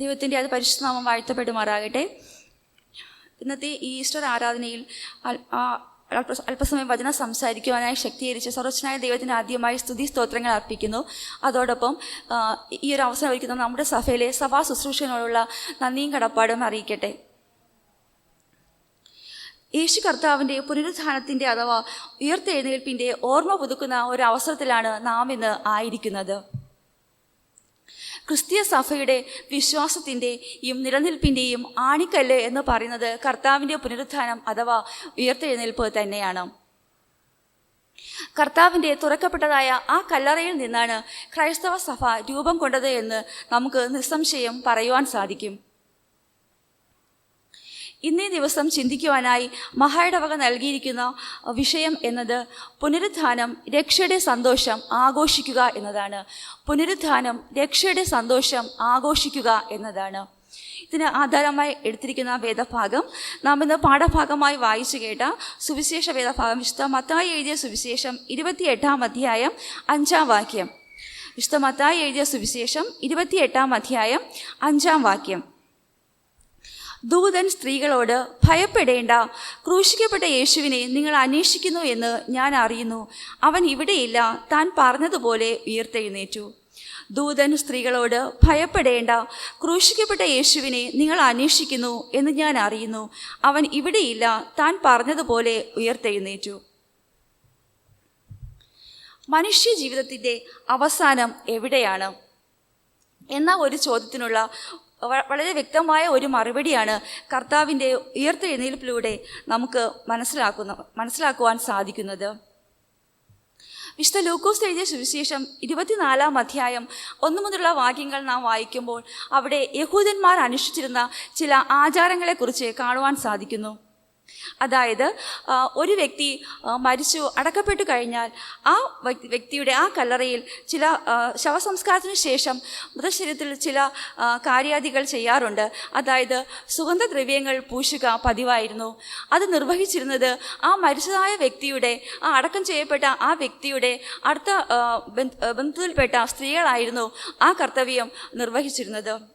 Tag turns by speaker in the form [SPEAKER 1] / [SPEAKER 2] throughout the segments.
[SPEAKER 1] ദൈവത്തിന്റെ അത് പരിശുദ്ധനാമം വാഴ്ത്തപ്പെടുമാറാകട്ടെ. ഇന്നത്തെ ഈ ഈസ്റ്റർ ആരാധനയിൽ അല്പസമയം വചനം സംസാരിക്കുവാനായി ശക്തീകരിച്ച് സർവചനായ ദൈവത്തിന് ആദ്യമായി സ്തുതി സ്തോത്രങ്ങൾ അർപ്പിക്കുന്നു. അതോടൊപ്പം ഈ ഒരു അവസരം ഒരുക്കുന്ന നമ്മുടെ സഭയിലെ സഭാ ശുശ്രൂഷകളോടുള്ള നന്ദിയും കടപ്പാടും അറിയിക്കട്ടെ. യേശു കർത്താവിന്റെ പുനരുദ്ധാനത്തിന്റെ അഥവാ ഉയർത്തെഴുന്നേൽപ്പിന്റെ ഓർമ്മ പുതുക്കുന്ന ഒരു അവസരത്തിലാണ് നാം ഇന്ന് ആയിരിക്കുന്നത്. ക്രിസ്തീയ സഭയുടെ വിശ്വാസത്തിന്റെയും നിലനിൽപ്പിന്റെയും ആണിക്കല്ല് എന്ന് പറയുന്നത് കർത്താവിന്റെ പുനരുദ്ധാനം അഥവാ ഉയർത്തെഴുന്നേൽപ്പ് തന്നെയാണ്. കർത്താവിന്റെ തുറക്കപ്പെട്ടതായ ആ കല്ലറയിൽ നിന്നാണ് ക്രൈസ്തവ സഭ രൂപം കൊണ്ടത് എന്ന് നമുക്ക് നിസ്സംശയം പറയുവാൻ സാധിക്കും. ഇന്നേ ദിവസം ചിന്തിക്കുവാനായി മഹായിടവക നൽകിയിരിക്കുന്ന വിഷയം എന്നത് പുനരുദ്ധാനം രക്ഷയുടെ സന്തോഷം ആഘോഷിക്കുക എന്നതാണ്. പുനരുദ്ധാനം രക്ഷയുടെ സന്തോഷം ആഘോഷിക്കുക എന്നതാണ്. ഇതിന് ആധാരമായി എടുത്തിരിക്കുന്ന വേദഭാഗം നാം ഇന്ന് പാഠഭാഗമായി വായിച്ചു കേട്ട സുവിശേഷ വേദഭാഗം വിശുദ്ധ മത്തായി എഴുതിയ സുവിശേഷം ഇരുപത്തിയെട്ടാം അധ്യായം അഞ്ചാം വാക്യം. വിശുദ്ധ മത്തായി എഴുതിയ സുവിശേഷം ഇരുപത്തിയെട്ടാം അധ്യായം അഞ്ചാം വാക്യം. ദൂതൻ സ്ത്രീകളോട് ഭയപ്പെടേണ്ട. ക്രൂശിക്കപ്പെട്ട യേശുവിനെ നിങ്ങൾ അന്വേഷിക്കുന്നു എന്ന് ഞാൻ അറിയുന്നു. അവൻ ഇവിടെയില്ല. താൻ പറഞ്ഞതുപോലെ ഉയർത്തെഴുന്നേറ്റു. ദൂതൻ സ്ത്രീകളോട് ഭയപ്പെടേണ്ട. ക്രൂശിക്കപ്പെട്ട യേശുവിനെ നിങ്ങൾ അന്വേഷിക്കുന്നു എന്ന് ഞാൻ അറിയുന്നു. അവൻ ഇവിടെയില്ല. താൻ പറഞ്ഞതുപോലെ ഉയർത്തെഴുന്നേറ്റു. മനുഷ്യ ജീവിതത്തിന്റെ അവസാനം എവിടെയാണ്? എന്ന ഒരു ചോദ്യത്തിനുള്ള വളരെ വ്യക്തമായ ഒരു മറുപടിയാണ് കർത്താവിന്റെ ഉയർത്തെഴുന്നേൽപ്പിലൂടെ നമുക്ക് മനസ്സിലാക്കുന്ന മനസ്സിലാക്കുവാൻ സാധിക്കുന്നത്. വിശുദ്ധ ലൂക്കോസ് എഴുതിയ സുവിശേഷം ഇരുപത്തിനാലാം അധ്യായം ഒന്നു മുതലുള്ള വാക്യങ്ങൾ നാം വായിക്കുമ്പോൾ അവിടെ യഹൂദന്മാർ അനുഷ്ഠിച്ചിരുന്ന ചില ആചാരങ്ങളെക്കുറിച്ച് കാണുവാൻ സാധിക്കുന്നു. അതായത് ഒരു വ്യക്തി മരിച്ചു അടക്കപ്പെട്ടു കഴിഞ്ഞാൽ ആ വ്യക്തിയുടെ ആ കല്ലറയിൽ ചില ശവസംസ്കാരത്തിന് ശേഷം മൃതശരീരത്തിൽ ചില കാര്യാദികൾ ചെയ്യാറുണ്ട്. അതായത് സുഗന്ധദ്രവ്യങ്ങൾ പൂശുക പതിവായിരുന്നു. അത് നിർവഹിച്ചിരുന്നത് ആ മരിച്ചതായ വ്യക്തിയുടെ ആ അടക്കം ചെയ്യപ്പെട്ട ആ വ്യക്തിയുടെ അടുത്ത ബന്ധുവിൽപ്പെട്ട സ്ത്രീകളായിരുന്നു ആ കർത്തവ്യം നിർവഹിച്ചിരുന്നത്.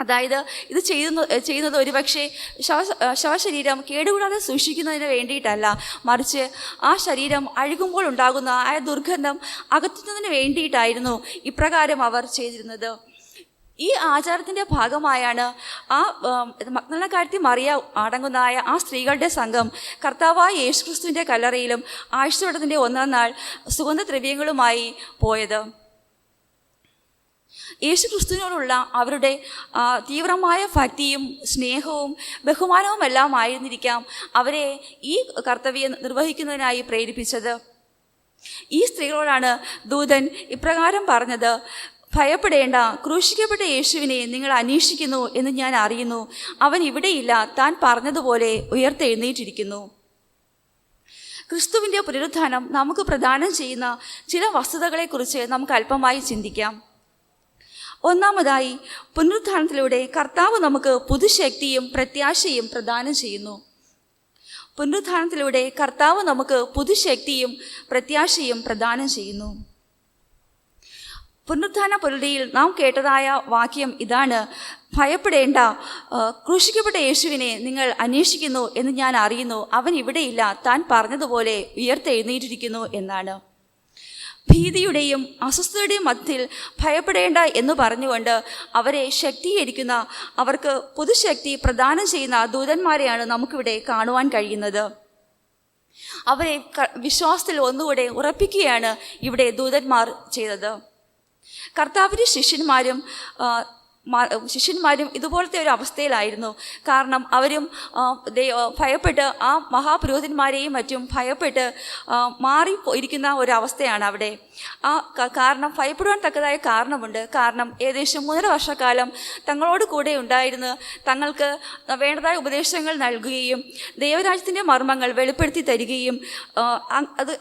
[SPEAKER 1] അതായത് ഇത് ചെയ്യുന്ന ചെയ്യുന്നത് ഒരുപക്ഷെ ശവ ശവശരീരം കേടുകൂടാതെ സൂക്ഷിക്കുന്നതിന് വേണ്ടിയിട്ടല്ല. മറിച്ച് ആ ശരീരം അഴുകുമ്പോൾ ഉണ്ടാകുന്ന ആ ദുർഗന്ധം അകറ്റുന്നതിന് വേണ്ടിയിട്ടായിരുന്നു ഇപ്രകാരം അവർ ചെയ്തിരുന്നത്. ഈ ആചാരത്തിന്റെ ഭാഗമായാണ് ആ മഗ്നക്കാരത്തി മറിയ അടങ്ങുന്നതായ ആ സ്ത്രീകളുടെ സംഘം കർത്താവായ യേശുക്രിസ്തുവിന്റെ കല്ലറയിലും ആഴ്ചവട്ടത്തിന്റെ ഒന്നാം നാൾ സുഗന്ധദ്രവ്യങ്ങളുമായി പോയത്. യേശു ക്രിസ്തുവിനോടുള്ള അവരുടെ തീവ്രമായ ഭക്തിയും സ്നേഹവും ബഹുമാനവും എല്ലാം ആയിരുന്നിരിക്കാം അവരെ ഈ കർത്തവ്യം നിർവഹിക്കുന്നതിനായി പ്രേരിപ്പിച്ചത്. ഈ സ്ത്രീകളോടാണ് ദൂതൻ ഇപ്രകാരം പറഞ്ഞത് ഭയപ്പെടേണ്ട ക്രൂശിക്കപ്പെട്ട യേശുവിനെ നിങ്ങൾ അന്വേഷിക്കുന്നു എന്ന് ഞാൻ അറിയുന്നു. അവൻ ഇവിടെയില്ല താൻ പറഞ്ഞതുപോലെ ഉയർത്തെഴുന്നേറ്റിരിക്കുന്നു. ക്രിസ്തുവിന്റെ പുനരുത്ഥാനം നമുക്ക് പ്രദാനം ചെയ്യുന്ന ചില വസ്തുതകളെക്കുറിച്ച് നമുക്ക് അല്പമായി ചിന്തിക്കാം. ഒന്നാമതായി പുനരുത്ഥാനത്തിലൂടെ കർത്താവ് നമുക്ക് പുതുശക്തിയും പ്രത്യാശയും പ്രദാനം ചെയ്യുന്നു. പുനരുത്ഥാനത്തിലൂടെ കർത്താവ് നമുക്ക് പുതുശക്തിയും പ്രത്യാശയും പ്രദാനം ചെയ്യുന്നു. പുനരുദ്ധാന പുലരിയിൽ നാം കേട്ടതായ വാക്യം ഇതാണ് ഭയപ്പെടേണ്ട ക്രൂശിക്കപ്പെട്ട യേശുവിനെ നിങ്ങൾ അന്വേഷിക്കുന്നു എന്ന് ഞാൻ അറിയുന്നു. അവൻ ഇവിടെയില്ല. താൻ പറഞ്ഞതുപോലെ ഉയർത്തെഴുന്നേറ്റിരിക്കുന്നു എന്നാണ്. ഭീതിയുടെയും അസ്വസ്ഥതയുടെയും മധ്യത്തിൽ ഭയപ്പെടേണ്ട എന്ന് പറഞ്ഞുകൊണ്ട് അവരെ ശക്തീകരിക്കുന്ന അവർക്ക് പുതുശക്തി പ്രദാനം ചെയ്യുന്ന ദൂതന്മാരെയാണ് നമുക്കിവിടെ കാണുവാൻ കഴിയുന്നത്. അവരെ വിശ്വാസത്തിൽ ഒന്നുകൂടെ ഉറപ്പിക്കുകയാണ് ഇവിടെ ദൂതന്മാർ ചെയ്തത്. കർത്താവിന്റെ ശിഷ്യന്മാരും ശിഷ്യന്മാരും ഇതുപോലത്തെ ഒരു അവസ്ഥയിലായിരുന്നു. കാരണം അവരും ഭയപ്പെട്ട് ആ മഹാപുരോഹിതന്മാരെയും മറ്റും ഭയപ്പെട്ട് മാറി ഇരിക്കുന്ന ഒരവസ്ഥയാണ് അവിടെ. ആ കാരണം ഭയപ്പെടുവാൻ തക്കതായ കാരണമുണ്ട്. കാരണം ഏകദേശം മൂന്നര വർഷക്കാലം തങ്ങളോട് കൂടെ ഉണ്ടായിരുന്നു തങ്ങൾക്ക് വേണ്ടതായ ഉപദേശങ്ങൾ നൽകുകയും ദൈവരാജ്യത്തിന്റെ മർമ്മങ്ങൾ വെളിപ്പെടുത്തി തരികയും അത്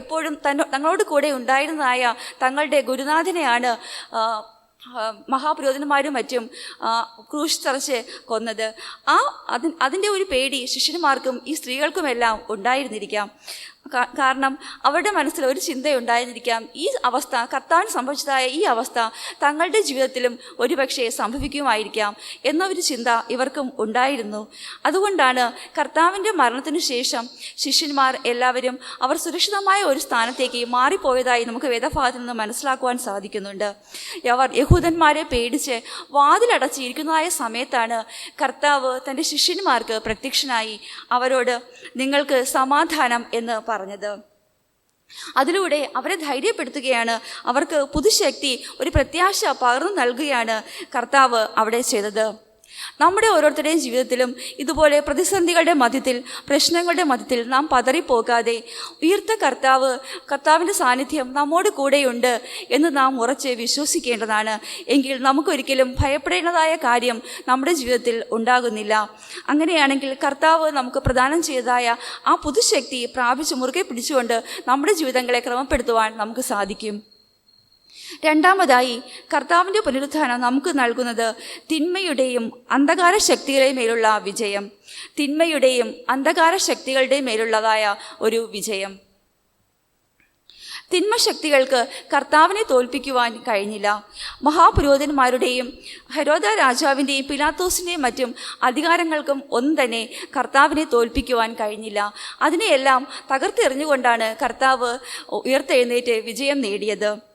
[SPEAKER 1] എപ്പോഴും തന്നോ തങ്ങളോട് കൂടെ ഉണ്ടായിരുന്നതായ തങ്ങളുടെ ഗുരുനാഥനെയാണ് മഹാപുരോഹിതന്മാരും മറ്റും ക്രൂശ് തറച്ച് കൊന്നത്. ആ അതി അതിന്റെ ഒരു പേടി ശിഷ്യന്മാർക്കും ഈ സ്ത്രീകൾക്കുമെല്ലാം ഉണ്ടായിരുന്നിരിക്കാം. കാരണം അവരുടെ മനസ്സിൽ ഒരു ചിന്തയുണ്ടായിരിക്കാം. ഈ അവസ്ഥ കർത്താവിന് സംഭവിച്ചതായ ഈ അവസ്ഥ തങ്ങളുടെ ജീവിതത്തിലും ഒരുപക്ഷെ സംഭവിക്കുമായിരിക്കാം എന്നൊരു ചിന്ത ഇവർക്കും ഉണ്ടായിരുന്നു. അതുകൊണ്ടാണ് കർത്താവിന്റെ മരണത്തിനു ശേഷം ശിഷ്യന്മാർ എല്ലാവരും അവർ സുരക്ഷിതമായ ഒരു സ്ഥാനത്തേക്ക് മാറിപ്പോയതായി നമുക്ക് വേദഭാഗത്തിൽ നിന്ന് മനസ്സിലാക്കുവാൻ സാധിക്കുന്നുണ്ട്. അവർ യഹൂദന്മാരെ പേടിച്ച് വാതിലടച്ചിരിക്കുന്നതായ സമയത്താണ് കർത്താവ് തന്റെ ശിഷ്യന്മാർക്ക് പ്രത്യക്ഷനായി അവരോട് നിങ്ങൾക്ക് സമാധാനം എന്ന് പറഞ്ഞത്. അതിലൂടെ അവരെ ധൈര്യപ്പെടുത്തുകയാണ്. അവർക്ക് പുതുശക്തി ഒരു പ്രത്യാശ പകർന്നു നൽകുകയാണ് കർത്താവ് അവിടെ ചെയ്തത്. നമ്മുടെ ഓരോരുത്തരുടെയും ജീവിതത്തിലും ഇതുപോലെ പ്രതിസന്ധികളുടെ മധ്യത്തിൽ പ്രശ്നങ്ങളുടെ മധ്യത്തിൽ നാം പതറിപ്പോകാതെ ഉയർത്ത കർത്താവ് കർത്താവിന്റെ സാന്നിധ്യം നമ്മോട് കൂടെയുണ്ട് എന്ന് നാം ഉറച്ച് വിശ്വസിക്കേണ്ടതാണ്. എങ്കിൽ നമുക്കൊരിക്കലും ഭയപ്പെടേണ്ടതായ കാര്യം നമ്മുടെ ജീവിതത്തിൽ ഉണ്ടാകുന്നില്ല. അങ്ങനെയാണെങ്കിൽ കർത്താവ് നമുക്ക് പ്രദാനം ചെയ്തതായ ആ പുതുശക്തി പ്രാപിച്ച് മുറുകെ പിടിച്ചുകൊണ്ട് നമ്മുടെ ജീവിതങ്ങളെ ക്രമപ്പെടുത്തുവാൻ നമുക്ക് സാധിക്കും. രണ്ടാമതായി കർത്താവിന്റെ പുനരുത്ഥാനം നമുക്ക് നൽകുന്നത് തിന്മയുടെയും അന്ധകാര ശക്തികളുടെ മേലുള്ള വിജയം. തിന്മയുടെയും അന്ധകാര ശക്തികളുടെ മേലുള്ളതായ ഒരു വിജയം. തിന്മശക്തികൾക്ക് കർത്താവിനെ തോൽപ്പിക്കുവാൻ കഴിഞ്ഞില്ല. മഹാപുരോഹിതന്മാരുടെയും ഹരോദ രാജാവിന്റെയും പിലാത്തോസിന്റെയും മറ്റും അധികാരങ്ങൾക്കും ഒന്നും തന്നെ കർത്താവിനെ തോൽപ്പിക്കുവാൻ കഴിഞ്ഞില്ല. അതിനെയെല്ലാം തകർത്തെറിഞ്ഞുകൊണ്ടാണ് കർത്താവ് ഉയർത്തെഴുന്നേറ്റ് വിജയം നേടിയത്.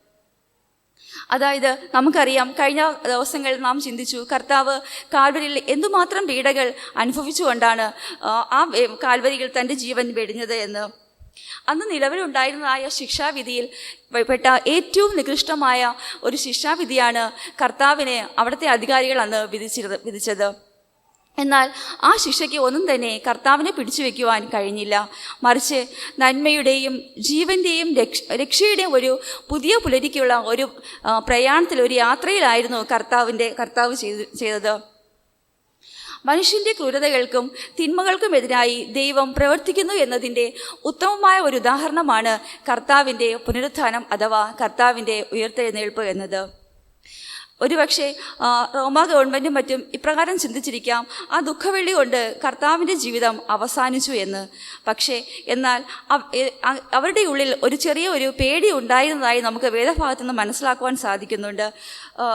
[SPEAKER 1] അതായത് നമുക്കറിയാം കഴിഞ്ഞ ദിവസങ്ങളിൽ നാം ചിന്തിച്ചു കർത്താവ് കാൽവരിയിൽ എന്തുമാത്രം പീഡകൾ അനുഭവിച്ചുകൊണ്ടാണ് ആ, കാൽവരിയിൽ തന്റെ ജീവൻ വെടിഞ്ഞത് എന്ന്. അന്ന് നിലവിലുണ്ടായിരുന്നതായ ശിക്ഷാവിധിയിൽ പെട്ട ഏറ്റവും നികൃഷ്ടമായ ഒരു ശിക്ഷാവിധിയാണ് കർത്താവിനെ അവിടുത്തെ അധികാരികൾ അന്ന് വിധിച്ചിരുന്നത് വിധിച്ചത്. എന്നാൽ ആ ശിക്ഷയ്ക്ക് ഒന്നും തന്നെ കർത്താവിനെ പിടിച്ചു വയ്ക്കുവാൻ കഴിഞ്ഞില്ല. മറിച്ച് നന്മയുടെയും ജീവന്റെയും രക്ഷ രക്ഷയുടെയും ഒരു പുതിയ പുലരിക്കുള്ള ഒരു പ്രയാണത്തിൽ ഒരു യാത്രയിലായിരുന്നു കർത്താവിന്റെ കർത്താവ് ചെയ്ത് ചെയ്തത്. മനുഷ്യന്റെ ക്രൂരതകൾക്കും തിന്മകൾക്കുമെതിരായി ദൈവം പ്രവർത്തിക്കുന്നു എന്നതിന്റെ ഉത്തമമായ ഒരു ഉദാഹരണമാണ് കർത്താവിന്റെ പുനരുത്ഥാനം അഥവാ കർത്താവിന്റെ ഉയർത്തെഴുന്നേൽപ്പ് എന്നത്. ഒരുപക്ഷെ റോമ ഗവൺമെന്റും മറ്റും ഇപ്രകാരം ചിന്തിച്ചിരിക്കാം ആ ദുഃഖവെള്ളി കൊണ്ട് കർത്താവിന്റെ ജീവിതം അവസാനിച്ചു എന്ന്. പക്ഷേ എന്നാൽ അവ- അവരുടെ ഉള്ളിൽ ഒരു ചെറിയ ഒരു പേടി ഉണ്ടായിരുന്നതായി നമുക്ക് വേദഭാഗത്തു നിന്ന് മനസ്സിലാക്കുവാൻ സാധിക്കുന്നുണ്ട്.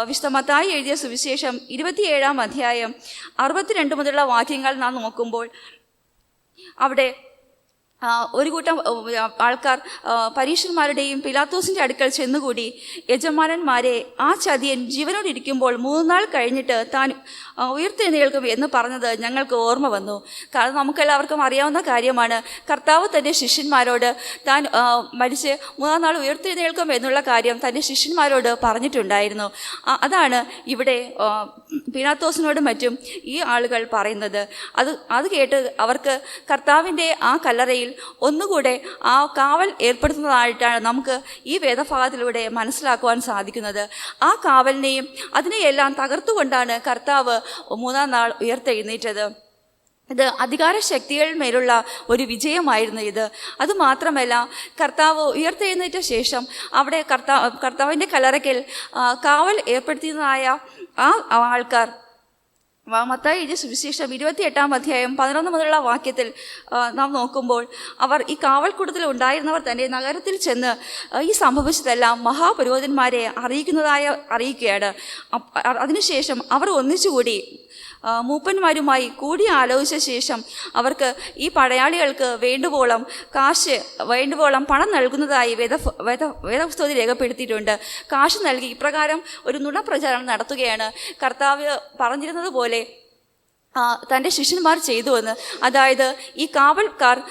[SPEAKER 1] വിശ്വമത്തായി എഴുതിയ സുവിശേഷം ഇരുപത്തിയേഴാം അധ്യായം അറുപത്തിരണ്ട് മുതലുള്ള വാക്യങ്ങൾ നാം നോക്കുമ്പോൾ അവിടെ ഒരു കൂട്ടം ആൾക്കാർ പരീക്ഷന്മാരുടെയും പിലാത്തോസിന്റെ അടുക്കൽ ചെന്നുകൂടി യജമാനന്മാരെ ആ ചതിയൻ ജീവനോടിരിക്കുമ്പോൾ മൂന്നാൾ കഴിഞ്ഞിട്ട് താൻ ഉയർത്തി ഉയർത്തെഴുന്നേൽക്കും എന്ന് പറഞ്ഞത് ഞങ്ങൾക്ക് ഓർമ്മ വന്നു. കാരണം നമുക്കെല്ലാവർക്കും അറിയാവുന്ന കാര്യമാണ്. കർത്താവ് തന്റെ ശിഷ്യന്മാരോട് താൻ മരിച്ച് മൂന്നാം നാൾ ഉയർത്തെഴുന്നേൽക്കും എന്നുള്ള കാര്യം തന്റെ ശിഷ്യന്മാരോട് പറഞ്ഞിട്ടുണ്ടായിരുന്നു. അതാണ് ഇവിടെ ആ, പിലാത്തോസിനോടും മറ്റും ഈ ആളുകൾ പറയുന്നത്. അത് അത് കേട്ട് അവർക്ക് കർത്താവിന്റെ ആ കല്ലറയിൽ ഒന്നുകൂടെ ആ കാവൽ ഏർപ്പെടുത്തുന്നതായിട്ടാണ് നമുക്ക് ഈ വേദഭാഗത്തിലൂടെ മനസ്സിലാക്കുവാൻ സാധിക്കുന്നത്. ആ കാവലിനെയും അതിനെയെല്ലാം തകർത്തുകൊണ്ടാണ് കർത്താവ് മൂന്നാം നാൾ ഉയർത്തെഴുന്നേറ്റത്. ഇത് അധികാര ശക്തികൾ മേലുള്ള ഒരു വിജയമായിരുന്നു ഇത്. അതുമാത്രമല്ല കർത്താവ് ഉയർത്തെഴുന്നേറ്റ ശേഷം അവിടെ കർത്താവ് കർത്താവിന്റെ കലറയ്ക്കൽ കാവൽ ഏർപ്പെടുത്തിയതായ ആ ആൾക്കാർ മത്തായി എഴുതിയ സുവിശേഷം ഇരുപത്തിയെട്ടാം അധ്യായം പതിനൊന്ന് മുതലുള്ള വാക്യത്തിൽ നാം നോക്കുമ്പോൾ അവർ ഈ കാവൽക്കൂട്ടത്തിൽ ഉണ്ടായിരുന്നവർ തന്നെ നഗരത്തിൽ ചെന്ന് ഈ സംഭവിച്ചതെല്ലാം മഹാപുരോഹിതന്മാരെ അറിയിക്കുന്നതായ അറിയിക്കുകയാണ്. അതിനുശേഷം അവർ ഒന്നിച്ചുകൂടി മൂപ്പന്മാരുമായി കൂടി ആലോചിച്ച ശേഷം അവർക്ക് ഈ പടയാളികൾക്ക് വേണ്ടുവോളം കാശ് വേണ്ടുവോളം പണം നൽകുന്നതായി വേദ വേദ വേദപുസ്തകത്തിൽ രേഖപ്പെടുത്തിയിട്ടുണ്ട്. കാശ് നൽകി ഇപ്രകാരം ഒരു നുണപ്രചാരണം നടത്തുകയാണ്. കർത്താവ് പറഞ്ഞിരുന്നത് പോലെ തന്റെ ശിഷ്യന്മാർ ചെയ്തുവെന്ന്. അതായത് ഈ കാവൽക്കാർ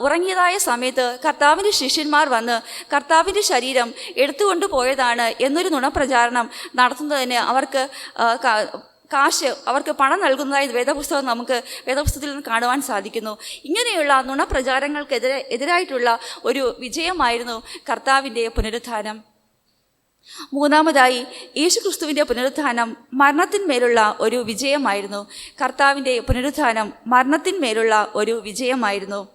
[SPEAKER 1] ഉറങ്ങിയതായ സമയത്ത് കർത്താവിന്റെ ശിഷ്യന്മാർ വന്ന് കർത്താവിന്റെ ശരീരം എടുത്തുകൊണ്ട് പോയതാണ് എന്നൊരു നുണപ്രചാരണം നടത്തുന്നതിന് അവർക്ക് കാശ് അവർക്ക് പണം നൽകുന്നതായി വേദപുസ്തകം നമുക്ക് വേദപുസ്തകത്തിൽ നിന്ന് കാണുവാൻ സാധിക്കുന്നു. ഇങ്ങനെയുള്ള നുണപ്രചാരങ്ങൾക്കെതിരെ എതിരായിട്ടുള്ള ഒരു വിജയമായിരുന്നു കർത്താവിന്റെ പുനരുത്ഥാനം. മൂന്നാമതായി യേശുക്രിസ്തുവിന്റെ പുനരുത്ഥാനം മരണത്തിന്മേലുള്ള ഒരു വിജയമായിരുന്നു. കർത്താവിന്റെ പുനരുത്ഥാനം മരണത്തിന്മേലുള്ള ഒരു വിജയമായിരുന്നു.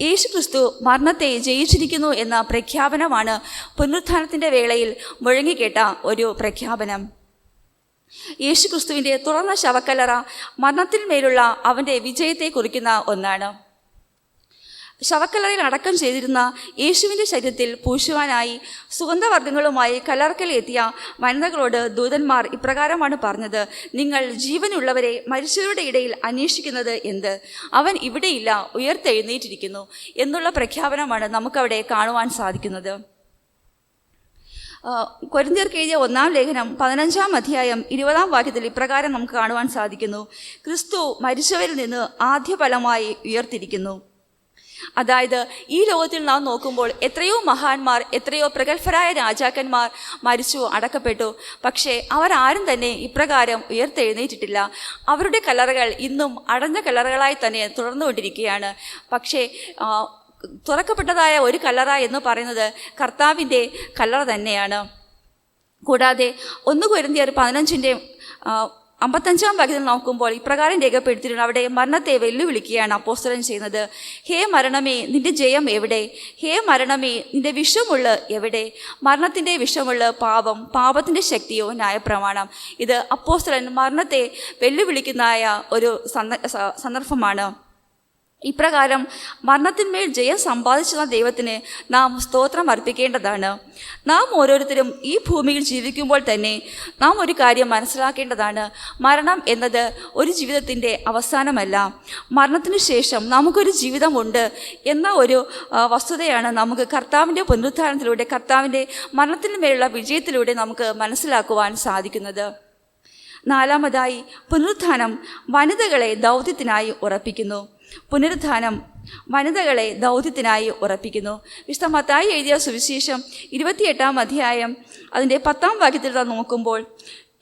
[SPEAKER 1] യേശുക്രിസ്തു മരണത്തെ ജയിച്ചിരിക്കുന്നു എന്ന പ്രഖ്യാപനമാണ് പുനരുത്ഥാനത്തിന്റെ വേളയിൽ മുഴങ്ങിക്കേട്ട ഒരു പ്രഖ്യാപനം. യേശുക്രിസ്തുവിന്റെ തുറന്ന ശവക്കല്ലറ മരണത്തിന്മേലുള്ള അവന്റെ വിജയത്തെ കുറിക്കുന്ന ഒന്നാണ്. ശവക്കലറയിൽ അടക്കം ചെയ്തിരുന്ന യേശുവിന്റെ ശരീരത്തിൽ പൂശുവാനായി സുഗന്ധവർഗങ്ങളുമായി കലർക്കലെത്തിയ വനിതകളോട് ദൂതന്മാർ ഇപ്രകാരമാണ് പറഞ്ഞത് നിങ്ങൾ ജീവനുള്ളവരെ മരിച്ചവരുടെ ഇടയിൽ അന്വേഷിക്കുന്നത് എന്ത്? അവൻ ഇവിടെയില്ല ഉയർത്തെഴുന്നേറ്റിരിക്കുന്നു എന്നുള്ള പ്രഖ്യാപനമാണ് നമുക്കവിടെ കാണുവാൻ സാധിക്കുന്നത്. കൊരിന്തിയർക്ക് എഴുതിയ ഒന്നാം ലേഖനം പതിനഞ്ചാം അധ്യായം ഇരുപതാം വാക്യത്തിൽ ഇപ്രകാരം നമുക്ക് കാണുവാൻ സാധിക്കുന്നു. ക്രിസ്തു മരിച്ചവരിൽ നിന്ന് ആദ്യ ഫലമായി ഉയർത്തിരിക്കുന്നു. അതായത് ഈ ലോകത്തിൽ നാം നോക്കുമ്പോൾ എത്രയോ മഹാന്മാർ എത്രയോ പ്രഗത്ഭരായ രാജാക്കന്മാർ മരിച്ചു അടക്കപ്പെട്ടു. പക്ഷേ അവരാരും തന്നെ ഇപ്രകാരം ഉയർത്തെഴുന്നേറ്റിട്ടില്ല. അവരുടെ കലറുകൾ ഇന്നും അടഞ്ഞ കലറുകളായി തന്നെ തുടർന്നുകൊണ്ടിരിക്കുകയാണ്. പക്ഷേ തുറക്കപ്പെട്ടതായ ഒരു കല്ലറ എന്ന് പറയുന്നത് കർത്താവിന്റെ കല്ലറ തന്നെയാണ്. കൂടാതെ ഒന്ന് കുരുന്തിയർ പതിനഞ്ചിന്റെ അമ്പത്തഞ്ചാം ഭാഗത്തിൽ നോക്കുമ്പോൾ ഇപ്രകാരം രേഖപ്പെടുത്തിയിട്ടുണ്ട്. അവിടെ മരണത്തെ വെല്ലുവിളിക്കുകയാണ് അപ്പോസ്തലൻ ചെയ്യുന്നത്. ഹേ മരണമേ നിന്റെ ജയം എവിടെ? ഹേ മരണമേ നിന്റെ വിഷമുള്ള എവിടെ? മരണത്തിന്റെ വിഷമുള്ള പാപം പാപത്തിന്റെ ശക്തിയോ ന്യായപ്രമാണം. ഇത് അപ്പോസ്തലൻ മരണത്തെ വെല്ലുവിളിക്കുന്നതായ ഒരു സന്ദ- സന്ദർഭമാണ്. ഇപ്രകാരം മരണത്തിന്മേൽ ജയം സമ്പാദിച്ചിരുന്ന ദൈവത്തിന് നാം സ്തോത്രം അർപ്പിക്കേണ്ടതാണ്. നാം ഓരോരുത്തരും ഈ ഭൂമിയിൽ ജീവിക്കുമ്പോൾ തന്നെ നാം ഒരു കാര്യം മനസ്സിലാക്കേണ്ടതാണ്. മരണം എന്നത് ഒരു ജീവിതത്തിന്റെ അവസാനമല്ല. മരണത്തിനു ശേഷം നമുക്കൊരു ജീവിതമുണ്ട് എന്ന ഒരു വസ്തുതയാണ് നമുക്ക് കർത്താവിന്റെ പുനരുദ്ധാരണത്തിലൂടെ കർത്താവിന്റെ മരണത്തിന് മേലുള്ള വിജയത്തിലൂടെ നമുക്ക് മനസ്സിലാക്കുവാൻ സാധിക്കുന്നത്. നാലാമതായി പുനരുത്ഥാനം വനിതകളെ ദൗത്യത്തിനായി ഉറപ്പിക്കുന്നു. പുനരുത്ഥാനം വനിതകളെ ദൗത്യത്തിനായി ഉറപ്പിക്കുന്നു. വിശുദ്ധ മത്തായി എഴുതിയ സുവിശേഷം ഇരുപത്തിയെട്ടാം അധ്യായം അതിന്റെ പത്താം വാക്യത്തിൽ നോക്കുമ്പോൾ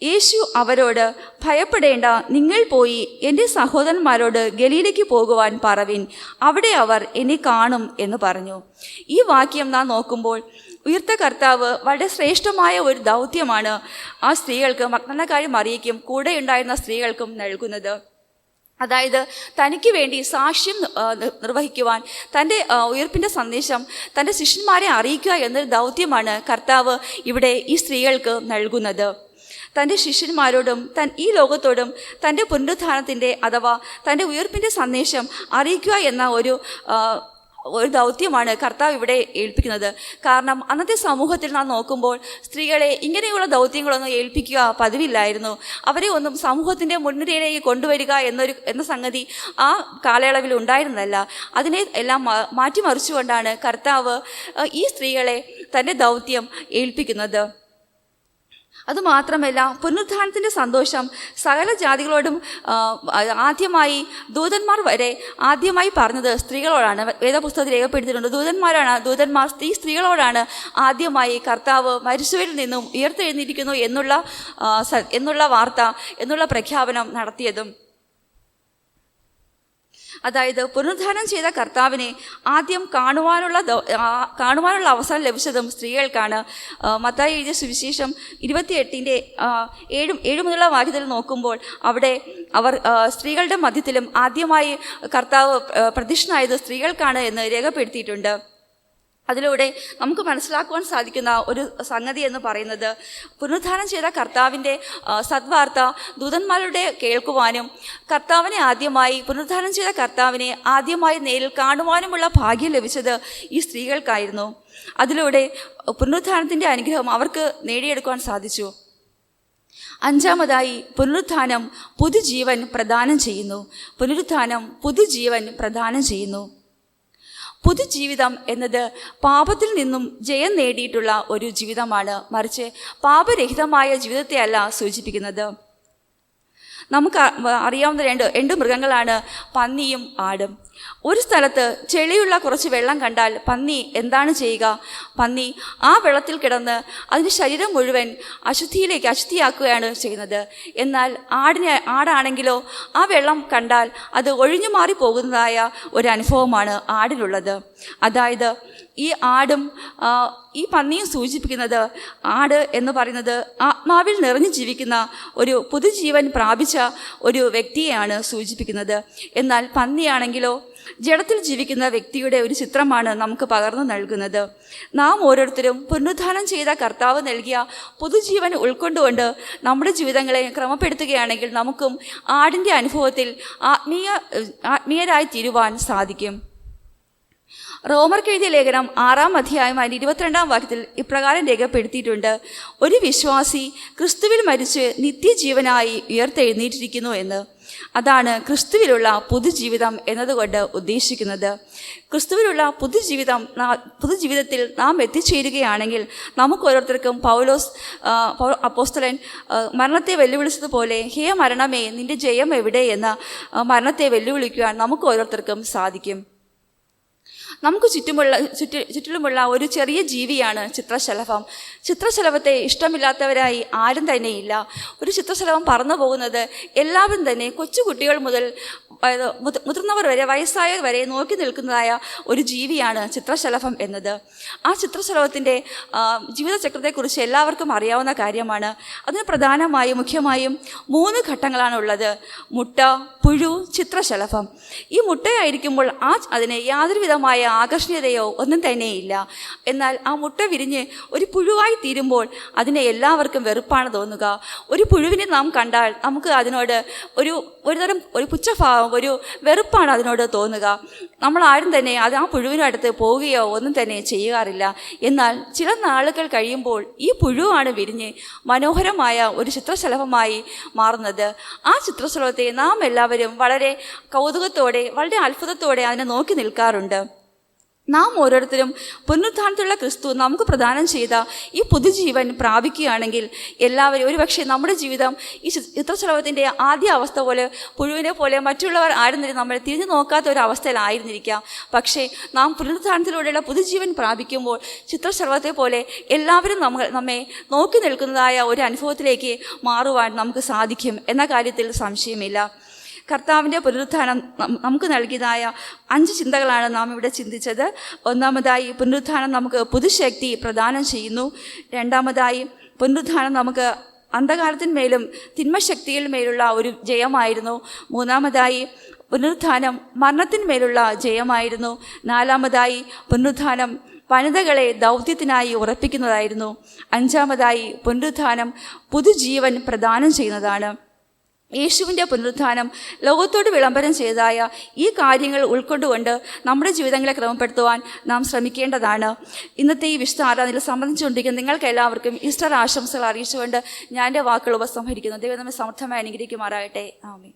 [SPEAKER 1] യേശു അവരോട് ഭയപ്പെടേണ്ട നിങ്ങൾ പോയി എന്റെ സഹോദരന്മാരോട് ഗലീലയ്ക്ക് പോകുവാൻ പറവിൻ. അവിടെ അവർ എന്നെ കാണും എന്ന് പറഞ്ഞു. ഈ വാക്യം നാം നോക്കുമ്പോൾ ഉയർത്ത കർത്താവ് വളരെ ശ്രേഷ്ഠമായ ഒരു ദൗത്യമാണ് ആ സ്ത്രീകൾക്ക് മഗ്നക്കാരി അറിയിക്കും കൂടെയുണ്ടായിരുന്ന സ്ത്രീകൾക്കും നൽകുന്നത്. അതായത് തനിക്ക് വേണ്ടി സാക്ഷ്യം നിർവഹിക്കുവാൻ തന്റെ ഉയർപ്പിന്റെ സന്ദേശം തന്റെ ശിഷ്യന്മാരെ അറിയിക്കുക എന്നൊരു ദൗത്യമാണ് കർത്താവ് ഇവിടെ ഈ സ്ത്രീകൾക്ക് നൽകുന്നത്. തന്റെ ശിഷ്യന്മാരോടും തൻ ഈ ലോകത്തോടും തന്റെ പുനരുദ്ധാനത്തിന്റെ അഥവാ തന്റെ ഉയർപ്പിന്റെ സന്ദേശം അറിയിക്കുക എന്ന ഒരു ഒരു ദൗത്യമാണ് കർത്താവ് ഇവിടെ ഏൽപ്പിക്കുന്നത്. കാരണം അന്നത്തെ സമൂഹത്തിൽ നാം നോക്കുമ്പോൾ സ്ത്രീകളെ ഇങ്ങനെയുള്ള ദൗത്യങ്ങളൊന്നും ഏൽപ്പിക്കുക പതിവില്ലായിരുന്നു. അവരെ ഒന്നും സമൂഹത്തിന്റെ മുൻനിരയിലേക്ക് കൊണ്ടുവരിക എന്നൊരു എന്ന സംഗതി ആ കാലയളവിൽ ഉണ്ടായിരുന്നല്ല അതിനെ എല്ലാം മാറ്റിമറിച്ചുകൊണ്ടാണ് കർത്താവ് ഈ സ്ത്രീകളെ തന്റെ ദൗത്യം ഏൽപ്പിക്കുന്നത്. അതുമാത്രമല്ല പുനരുദ്ധാനത്തിന്റെ സന്തോഷം സകല ജാതികളോടും ആദ്യമായി ദൂതന്മാർ വരെ ആദ്യമായി പറഞ്ഞത് സ്ത്രീകളോടാണ്. വേദപുസ്തകത്തിൽ രേഖപ്പെടുത്തിയിട്ടുണ്ട്. ദൂതന്മാരാണ് ദൂതന്മാർ സ്ത്രീ സ്ത്രീകളോടാണ് ആദ്യമായി കർത്താവ് മരിച്ചവരിൽ നിന്നും ഉയർത്തെഴുന്നിരിക്കുന്നു എന്നുള്ള എന്നുള്ള വാർത്ത എന്നുള്ള പ്രഖ്യാപനം നടത്തിയതും. അതായത് പുനരുദ്ധാനം ചെയ്ത കർത്താവിനെ ആദ്യം കാണുവാനുള്ള കാണുവാനുള്ള അവസരം ലഭിച്ചതും സ്ത്രീകൾക്കാണ്. മത്തായി എഴുതിയ സുവിശേഷം ഇരുപത്തിയെട്ടിന്റെ ഏഴും ഏഴ് മുതലുള്ള വാക്യത്തിൽ നോക്കുമ്പോൾ അവിടെ അവർ സ്ത്രീകളുടെ മധ്യത്തിലും ആദ്യമായി കർത്താവ് പ്രതിഷ്ഠനായത് സ്ത്രീകൾക്കാണ് എന്ന് രേഖപ്പെടുത്തിയിട്ടുണ്ട്. അതിലൂടെ നമുക്ക് മനസ്സിലാക്കുവാൻ സാധിക്കുന്ന ഒരു സംഗതി എന്ന് പറയുന്നത് പുനരുദ്ധാനം ചെയ്ത കർത്താവിന്റെ സദ്വാർത്ത ദൂതന്മാരുടെ കേൾക്കുവാനും കർത്താവിനെ ആദ്യമായി പുനരുദ്ധാനം ചെയ്ത കർത്താവിനെ ആദ്യമായി നേരിൽ കാണുവാനുമുള്ള ഭാഗ്യം ലഭിച്ചത് ഈ സ്ത്രീകൾക്കായിരുന്നു. അതിലൂടെ പുനരുദ്ധാനത്തിന്റെ അനുഗ്രഹം അവർക്ക് നേടിയെടുക്കുവാൻ സാധിച്ചു. അഞ്ചാമതായി പുനരുദ്ധാനം പുതുജീവൻ പ്രദാനം ചെയ്യുന്നു. പുനരുദ്ധാനം പുതുജീവൻ പ്രദാനം ചെയ്യുന്നു. പുതുജീവിതം എന്നത് പാപത്തിൽ നിന്നും ജയം നേടിയിട്ടുള്ള ഒരു ജീവിതമാണ്. മറിച്ച് പാപരഹിതമായ ജീവിതത്തെയല്ല സൂചിപ്പിക്കുന്നത്. നമുക്ക് അറിയാവുന്ന രണ്ട് രണ്ട് മൃഗങ്ങളാണ് പന്നിയും ആടും. ഒരു സ്ഥലത്ത് ചെളിയുള്ള കുറച്ച് വെള്ളം കണ്ടാൽ പന്നി എന്താണ് ചെയ്യുക? പന്നി ആ വെള്ളത്തിൽ കിടന്ന് അതിന്റെ ശരീരം മുഴുവൻ അശുദ്ധിയിലേക്ക് അശുദ്ധിയാക്കുകയാണ് ചെയ്യുന്നത്. എന്നാൽ ആടിന് ആടാണെങ്കിലോ ആ വെള്ളം കണ്ടാൽ അത് ഒഴിഞ്ഞു മാറി പോകുന്നതായ ഒരു അനുഭവമാണ് ആടിനുള്ളത്. അതായത് ഈ ആടും ഈ പന്നിയും സൂചിപ്പിക്കുന്നത് ആട് എന്ന് പറയുന്നത് ആത്മാവിൽ നിറഞ്ഞു ജീവിക്കുന്ന ഒരു പുതുജീവൻ പ്രാപിച്ച ഒരു വ്യക്തിയെയാണ് സൂചിപ്പിക്കുന്നത്. എന്നാൽ പന്നിയാണെങ്കിലോ ജഡത്തിൽ ജീവിക്കുന്ന വ്യക്തിയുടെ ഒരു ചിത്രമാണ് നമുക്ക് പകർന്നു നൽകുന്നത്. നാം ഓരോരുത്തരും പുനരുദ്ധാനം ചെയ്ത കർത്താവ് നൽകിയ പുതുജീവൻ ഉൾക്കൊണ്ടുകൊണ്ട് നമ്മുടെ ജീവിതങ്ങളെ ക്രമപ്പെടുത്തുകയാണെങ്കിൽ നമുക്കും ആടിന്റെ അനുഭവത്തിൽ ആത്മീയ ആത്മീയരായി തീരുവാൻ സാധിക്കും. റോമർക്ക് എഴുതിയ ലേഖനം ആറാം അധ്യായം അതിന്റെ ഇരുപത്തിരണ്ടാം വാക്യത്തിൽ ഇപ്രകാരം രേഖപ്പെടുത്തിയിട്ടുണ്ട്. ഒരു വിശ്വാസി ക്രിസ്തുവിൽ മരിച്ച് നിത്യജീവനായി ഉയർത്തെഴുന്നേറ്റിരിക്കുന്നു എന്ന്. അതാണ് ക്രിസ്തുവിലുള്ള പുതുജീവിതം എന്നതുകൊണ്ട് ഉദ്ദേശിക്കുന്നത്. ക്രിസ്തുവിലുള്ള പുതുജീവിതം പുതുജീവിതത്തിൽ നാം എത്തിച്ചേരുകയാണെങ്കിൽ നമുക്ക് ഓരോരുത്തർക്കും പൗലോസ് അപ്പോസ്തലൻ മരണത്തെ വെല്ലുവിളിച്ചതുപോലെ ഹേ മരണമേ നിന്റെ ജയം എവിടെ? എന്ന് മരണത്തെ വെല്ലുവിളിക്കുവാൻ നമുക്ക് ഓരോരുത്തർക്കും സാധിക്കും. നമുക്ക് ചുറ്റുമുള്ള ചുറ്റു ചുറ്റിലുമുള്ള ഒരു ചെറിയ ജീവിയാണ് ചിത്രശലഭം. ചിത്രശലഭത്തെ ഇഷ്ടമില്ലാത്തവരായി ആരും തന്നെയില്ല. ഒരു ചിത്രശലഭം പറന്നു പോകുന്നത് എല്ലാവരും തന്നെ കൊച്ചുകുട്ടികൾ മുതൽ മുതിർന്നവർ വരെ വയസ്സായവർ വരെ നോക്കി നിൽക്കുന്നതായ ഒരു ജീവിയാണ് ചിത്രശലഭം എന്നത്. ആ ചിത്രശലഭത്തിന്റെ ജീവിതചക്രത്തെക്കുറിച്ച് എല്ലാവർക്കും അറിയാവുന്ന കാര്യമാണ്. അതിന് പ്രധാനമായും മുഖ്യമായും മൂന്ന് ഘട്ടങ്ങളാണ് ഉള്ളത് മുട്ട പുഴു ചിത്രശലഭം. ഈ മുട്ടയായിരിക്കുമ്പോൾ ആ അതിന് യാതൊരു വിധമായ ആകർഷണീയതയോ ഒന്നും തന്നെയില്ല. എന്നാൽ ആ മുട്ട വിരിഞ്ഞ് ഒരു പുഴുവായി തീരുമ്പോൾ അതിനെ എല്ലാവർക്കും വെറുപ്പാണ് തോന്നുക. ഒരു പുഴുവിനെ നാം കണ്ടാൽ നമുക്ക് അതിനോട് ഒരു ഒരുതരം ഒരു പുച്ഛഭാവം ഒരു വെറുപ്പാണ് അതിനോട് തോന്നുക. നമ്മൾ ആരും തന്നെ അത് ആ പുഴുവിനടുത്ത് പോവുകയോ ഒന്നും തന്നെ ചെയ്യാറില്ല. എന്നാൽ ചില നാളുകൾ കഴിയുമ്പോൾ ഈ പുഴുവാണ് വിരിഞ്ഞ് മനോഹരമായ ഒരു ചിത്രശലഭമായി മാറുന്നത്. ആ ചിത്രശലഭത്തെ നാം എല്ലാവരും വളരെ കൗതുകത്തോടെ വളരെ അത്ഭുതത്തോടെ അതിനെ നോക്കി നിൽക്കാറുണ്ട്. നാം ഓരോരുത്തരും പുനരുദ്ധാനത്തിലുള്ള ക്രിസ്തു നമുക്ക് പ്രദാനം ചെയ്ത ഈ പുതുജീവൻ പ്രാപിക്കുകയാണെങ്കിൽ എല്ലാവരും ഒരുപക്ഷെ നമ്മുടെ ജീവിതം ഈ ചിത്രശലഭത്തിന്റെ ആദ്യ അവസ്ഥ പോലെ പുഴുവിനെ പോലെ മറ്റുള്ളവർ ആരും നമ്മൾ തിരിഞ്ഞു നോക്കാത്ത ഒരു അവസ്ഥയിലായിരുന്നിരിക്കാം പക്ഷേ നാം പുനരുദ്ധാനത്തിലൂടെയുള്ള പുതുജീവൻ പ്രാപിക്കുമ്പോൾ ചിത്രശലഭത്തെ പോലെ എല്ലാവരും നമ്മൾ നമ്മെ നോക്കി നിൽക്കുന്നതായ ഒരു അനുഭവത്തിലേക്ക് മാറുവാൻ നമുക്ക് സാധിക്കും എന്ന കാര്യത്തിൽ സംശയമില്ല. കർത്താവിന്റെ പുനരുത്ഥാനം നമുക്ക് നൽകിയതായ അഞ്ച് ചിന്തകളാണ് നാം ഇവിടെ ചിന്തിച്ചത്. ഒന്നാമതായി പുനരുത്ഥാനം നമുക്ക് പുതുശക്തി പ്രദാനം ചെയ്യുന്നു. രണ്ടാമതായി പുനരുത്ഥാനം നമുക്ക് അന്ധകാരത്തിന്മേലും തിന്മശക്തിയിന്മേലുള്ള ഒരു ജയമായിരുന്നു. മൂന്നാമതായി പുനരുത്ഥാനം മരണത്തിന്മേലുള്ള ജയമായിരുന്നു. നാലാമതായി പുനരുത്ഥാനം വനിതകളെ ദൗത്യത്തിനായി ഉറപ്പിക്കുന്നതായിരുന്നു. അഞ്ചാമതായി പുനരുത്ഥാനം പുതുജീവൻ പ്രദാനം ചെയ്യുന്നതാണ്. യേശുവിന്റെ പുനരുത്ഥാനം ലോകത്തോട് വിളംബരം ചെയ്തതായ ഈ കാര്യങ്ങൾ ഉൾക്കൊണ്ടുകൊണ്ട് നമ്മുടെ ജീവിതങ്ങളെ ക്രമപ്പെടുത്തുവാൻ നാം ശ്രമിക്കേണ്ടതാണ്. ഇന്നത്തെ ഈ വിശുദ്ധ ആരാധനയിൽ സംബന്ധിച്ചുകൊണ്ടിരിക്കുന്ന നിങ്ങൾക്ക് എല്ലാവർക്കും ഈസ്റ്റർ ആശംസകൾ അറിയിച്ചുകൊണ്ട് ഞാൻ എന്റെ വാക്കുകൾ ഉപസംഹരിക്കുന്നു. ദൈവം നമ്മെ സമർത്ഥമായി അനുഗ്രഹിക്കുമാറാകട്ടെ. ആമേ